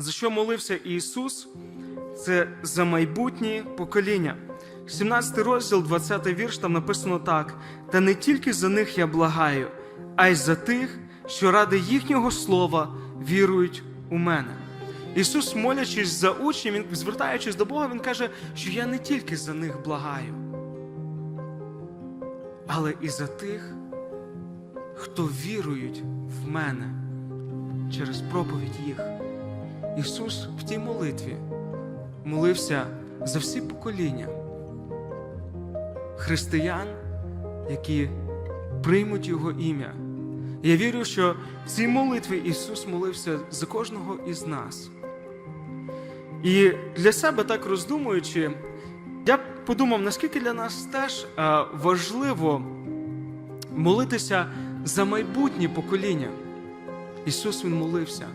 За що молився Ісус? Це за майбутнє покоління. 17 розділ, 20 вірш, там написано так: та не тільки за них я благаю, а й за тих, що ради їхнього слова вірують у мене. Ісус, молячись за учнів, він звертаючись до Бога, Він каже, що я не тільки за них благаю, але і за тих, хто вірують в мене через проповідь їх. Ісус в тій молитві молився за всі покоління християн, які приймуть Його ім'я. Я вірю, що в цій молитві Ісус молився за кожного із нас. І для себе так роздумуючи, я подумав, наскільки для нас теж е, важливо молитися за майбутнє покоління. Ісус Він молився